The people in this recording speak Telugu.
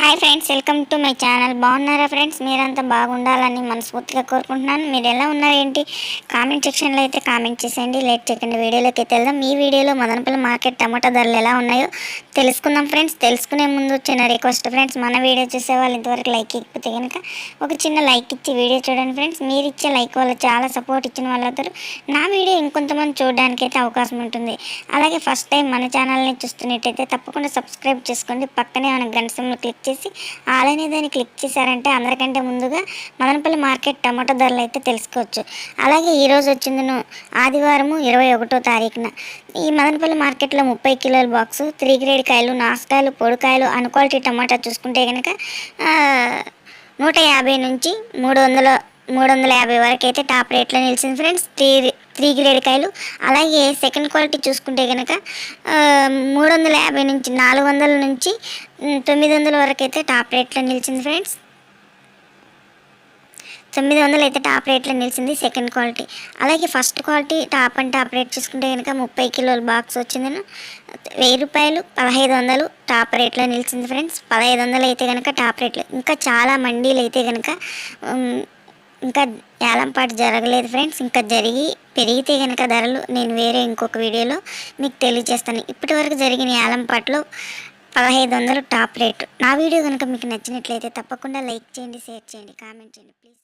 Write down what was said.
Hi friends welcome to my channel. బాగున్నారా ఫ్రెండ్స్? మీరంతా బాగుండాలని మనస్ఫూర్తిగా కోరుకుంటున్నాను. మీరు ఎలా ఉన్నారు ఏంటి? కామెంట్ సెక్షన్లో అయితే కామెంట్ చేసేయండి. లేట్ చేయకండి వీడియోలోకి అయితే వెళ్దాం. ఈ వీడియోలో మదనపల్లి మార్కెట్ టమాటా ధరలు ఎలా ఉన్నాయో తెలుసుకుందాం ఫ్రెండ్స్. తెలుసుకునే ముందు చిన్న రిక్వెస్ట్ ఫ్రెండ్స్ మన వీడియో చూసే వాళ్ళు ఇంతవరకు లైక్ ఇకపోతే కనుక ఒక చిన్న లైక్ ఇచ్చి వీడియో చూడండి ఫ్రెండ్స్. మీరు ఇచ్చే లైక్ వల్ల చాలా సపోర్ట్ ఇచ్చిన వాళ్ళందరూ నా వీడియో ఇంకొంతమంది చూడడానికి అయితే అవకాశం ఉంటుంది. అలాగే ఫస్ట్ టైం మన ఛానల్ని చూస్తున్నట్టయితే తప్పకుండా సబ్స్క్రైబ్ చేసుకోండి. పక్కనే మన గంట క్లిక్ వచ్చేసి ఆల్ అనే దాన్ని క్లిక్ చేశారంటే అందరికంటే ముందుగా మదనపల్లి మార్కెట్ టమాటో ధరలు అయితే తెలుసుకోవచ్చు. అలాగే ఈరోజు వచ్చిందను ఆదివారము ఇరవై ఒకటో తారీఖున. ఈ మదనపల్లి మార్కెట్లో ముప్పై కిలోల బాక్సు త్రీ గ్రేడ్ కాయలు నాసుకాయలు పొడికాయలు అన్ క్వాలిటీ టమాటా చూసుకుంటే కనుక నూట యాభై నుంచి మూడు వందల మూడు వందల యాభై వరకు అయితే టాప్ రేట్లో నిలిచింది ఫ్రెండ్స్. త్రీ త్రీ గ్రేడ్ కాయలు. అలాగే సెకండ్ క్వాలిటీ చూసుకుంటే కనుక మూడు వందల యాభై నుంచి నాలుగు వందల నుంచి తొమ్మిది వందల వరకు అయితే టాప్ రేట్లో నిలిచింది ఫ్రెండ్స్. తొమ్మిది వందలు అయితే టాప్ రేట్లో నిలిచింది సెకండ్ క్వాలిటీ. అలాగే first quality top and top rate చూసుకుంటే కనుక ముప్పై కిలోల బాక్స్ వచ్చిందని వెయ్యి రూపాయలు పదహైదు వందలు టాప్ రేట్లో నిలిచింది ఫ్రెండ్స్. పదహైదు వందలు అయితే కనుక టాప్ రేట్లు. ఇంకా చాలా మండీలు అయితే కనుక ఇంకా ఏలంపాటు జరగలేదు ఫ్రెండ్స్. ఇంకా జరిగి పెరిగితే కనుక ధరలు నేను వేరే ఇంకొక వీడియోలో మీకు తెలియజేస్తాను. ఇప్పటి వరకు జరిగిన ఏలంపాట్లో పదహైదు వందలు టాప్ రేటు. నా వీడియో కనుక మీకు నచ్చినట్లయితే తప్పకుండా లైక్ చేయండి షేర్ చేయండి కామెంట్ చేయండి. ప్లీజ్.